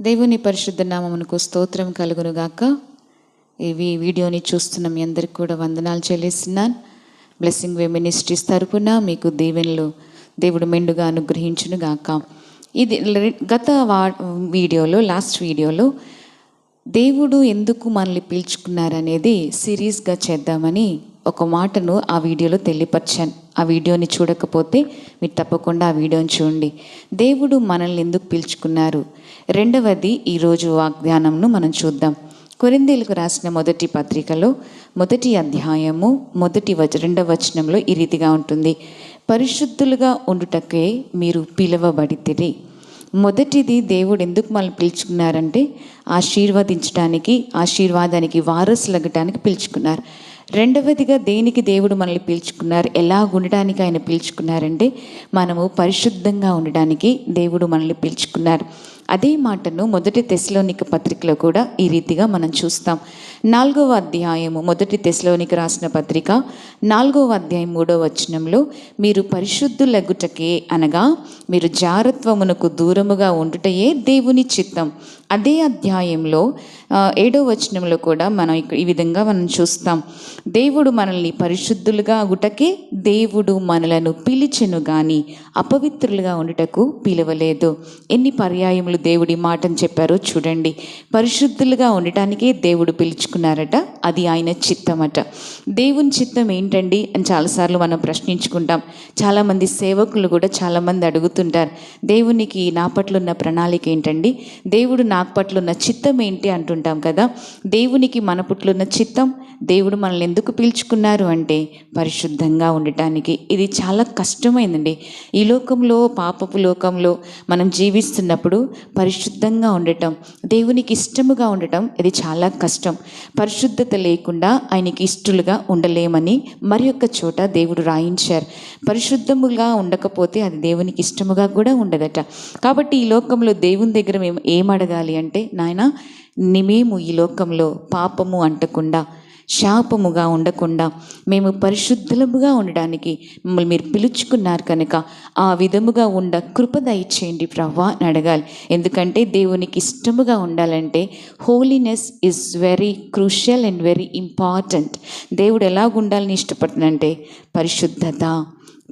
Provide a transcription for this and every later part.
దేవుని పరిశుద్ధ నామమునకు స్తోత్రం కలుగునుగాక. ఇవి వీడియోని చూస్తున్న మీ అందరికి కూడా వందనాలు చెల్లిస్తున్నాను. బ్లెస్సింగ్ వే మినిస్ట్రీస్ తరపున మీకు దీవెనలు దేవుడు మెండుగా అనుగ్రహించును గాక ఇది గత వా వీడియోలో లాస్ట్ వీడియోలో దేవుడు ఎందుకు మనల్ని పీల్చుకున్నారనేది సిరీస్గా చేద్దామని ఒక మాటను ఆ వీడియోలో తెలియపరిచాను. ఆ వీడియోని చూడకపోతే మీరు తప్పకుండా ఆ వీడియోని చూడండి. దేవుడు మనల్ని ఎందుకు పిలుచుకున్నారు? రెండవది ఈరోజు వాగ్దానంను మనం చూద్దాం. కొరిందేలకు రాసిన మొదటి పత్రికలో మొదటి అధ్యాయము మొదటి వచ రెండవ వచనంలో ఈ రీతిగా ఉంటుంది. పరిశుద్ధులుగా ఉండుటకే మీరు పిలువబడితిరి. మొదటిది దేవుడు ఎందుకు మనల్ని పిలుచుకున్నారంటే ఆశీర్వదించడానికి ఆశీర్వాదానికి వారసులగటానికి పిలుచుకున్నారు. రెండవదిగా దేనికి దేవుడు మనల్ని పీల్చుకున్నారు? ఎలా ఉండడానికి ఆయన పీల్చుకున్నారంటే మనము పరిశుద్ధంగా ఉండడానికి దేవుడు మనల్ని పీల్చుకున్నారు. అదే మాటను మొదటి తెశలోనిక పత్రికలో కూడా ఈ రీతిగా మనం చూస్తాం. నాలుగవ అధ్యాయము మొదటి తెశలోనికి రాసిన పత్రిక నాలుగవ అధ్యాయం మూడవ వచనంలో మీరు పరిశుద్ధులగుటకే అనగా మీరు జారత్వమునకు దూరముగా ఉండుటయే దేవుని చిత్తం. అదే అధ్యాయంలో ఏడో వచనంలో కూడా మనం ఈ విధంగా మనం చూస్తాం. దేవుడు మనల్ని పరిశుద్ధులుగా అగుటకే దేవుడు మనలను పిలిచెను గాని అపవిత్రులుగా ఉండుటకు పిలవలేదు. ఎన్ని పర్యాయములు దేవుడి మాటను చెప్పారో చూడండి. పరిశుద్ధులుగా ఉండటానికే దేవుడు పిలుచుకున్నారట. అది ఆయన చిత్తమట. దేవుని చిత్తం ఏంటండి అని చాలాసార్లు మనం ప్రశ్నించుకుంటాం. చాలామంది సేవకులు కూడా చాలామంది అడుగుతుంటారు. దేవునికి నా పట్ల ఉన్న ప్రణాళిక ఏంటండి? దేవుడు నా పట్ల ఉన్న చిత్తం ఏంటి అంటుంటాం కదా. దేవునికి మన పట్ల ఉన్న చిత్తం దేవుడు మనల్ని ఎందుకు పిలుచుకున్నారు అంటే పరిశుద్ధంగా ఉండటానికి. ఇది చాలా కష్టమైందండి. ఈ లోకంలో పాపపు లోకంలో మనం జీవిస్తున్నప్పుడు పరిశుద్ధంగా ఉండటం దేవునికి ఇష్టముగా ఉండటం ఇది చాలా కష్టం. పరిశుద్ధత లేకుండా ఆయనకి ఇష్టలుగా ఉండలేమని మరి చోట దేవుడు రాయించారు. పరిశుద్ధముగా ఉండకపోతే అది దేవునికి ఇష్టముగా కూడా ఉండదట. కాబట్టి ఈ లోకంలో దేవుని దగ్గర మేము ఏం అడగాలి అంటే నాయన మేము ఈ లోకంలో పాపము అంటకుండా శాపముగా ఉండకుండా మేము పరిశుద్ధులముగా ఉండడానికి మిమ్మల్ని మీరు పిలుచుకున్నారు కనుక ఆ విధముగా ఉండ కృప దయచేయండి ప్రవ్వా అని అడగాలి. ఎందుకంటే దేవునికి ఇష్టముగా ఉండాలంటే holiness is very crucial and very important దేవుడు ఎలాగ ఉండాలని ఇష్టపడుతుందంటే పరిశుద్ధత.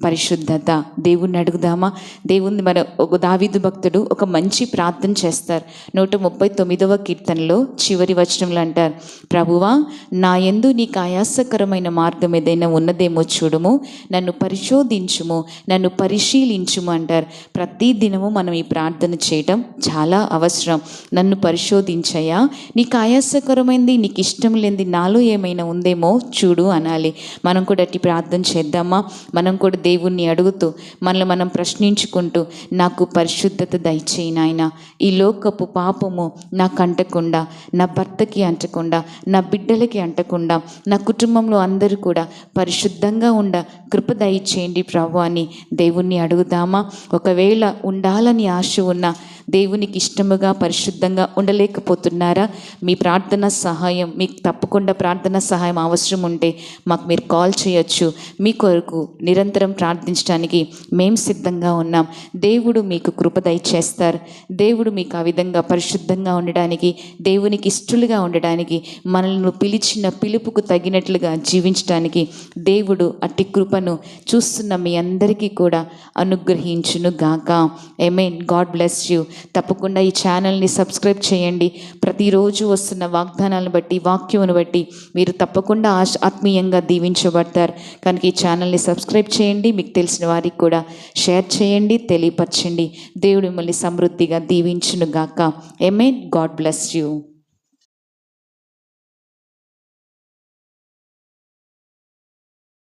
పరిశుద్ధత. దేవుణ్ణి అడుగుదామా? దేవుని మన ఒక దావిదు భక్తుడు ఒక మంచి ప్రార్థన చేస్తారు. నూట ముప్పై తొమ్మిదవ కీర్తనలో చివరి వచనంలో అంటారు ప్రభువా నా ఎందు నీకు ఆయాసకరమైన మార్గం ఏదైనా ఉన్నదేమో చూడము నన్ను పరిశోధించుము నన్ను పరిశీలించుము అంటారు. ప్రతి దినము మనం ఈ ప్రార్థన చేయటం చాలా అవసరం. నన్ను పరిశోధించయా నీకు ఆయాసకరమైంది నీకు ఇష్టం లేనిది నాలో ఏమైనా ఉందేమో చూడు అనాలి. మనం కూడా అట్టి ప్రార్థన చేద్దామా? మనం కూడా దేవుణ్ణి అడుగుతూ మనల్ని మనం ప్రశ్నించుకుంటూ నాకు పరిశుద్ధత దయచేయి నాయన. ఈ లోకపు పాపము నాకు అంటకుండా నా భర్తకి అంటకుండా నా బిడ్డలకి అంటకుండా నా కుటుంబంలో అందరూ కూడా పరిశుద్ధంగా ఉండ కృప దయచేయండి ప్రభు అని దేవుణ్ణి అడుగుదామా? ఒకవేళ ఉండాలని ఆశ ఉన్న దేవునికి ఇష్టముగా పరిశుద్ధంగా ఉండలేకపోతున్నారా? మీ ప్రార్థన సహాయం మీకు తప్పకుండా ప్రార్థన సహాయం అవసరం ఉంటే మాకు మీరు కాల్ చేయొచ్చు. మీ కొరకు నిరంతరం ప్రార్థించడానికి మేము సిద్ధంగా ఉన్నాం. దేవుడు మీకు కృప దయచేస్తారు. దేవుడు మీకు ఆ విధంగా పరిశుద్ధంగా ఉండడానికి దేవునికి ఇష్టలుగా ఉండడానికి మనల్ని పిలిచిన పిలుపుకు తగినట్లుగా జీవించడానికి దేవుడు అట్టి కృపను చూస్తున్న మీ అందరికీ కూడా అనుగ్రహించును గాక ఎమెన్ గాడ్ బ్లెస్ యూ తప్పకుండా ఈ ఛానల్ని సబ్స్క్రైబ్ చేయండి. ప్రతిరోజు వస్తున్న వాగ్దానాలను బట్టి వాక్యమును బట్టి మీరు తప్పకుండా ఆత్మీయంగా దీవించబడతారు. కనుక ఈ ఛానల్ని సబ్స్క్రైబ్ చేయండి. మీకు తెలిసిన వారికి కూడా షేర్ చేయండి తెలియపరచండి. దేవుడు మిమ్మల్ని సమృద్ధిగా దీవించునుగాక. గాక ఎమెన్ గాడ్ బ్లెస్ యూ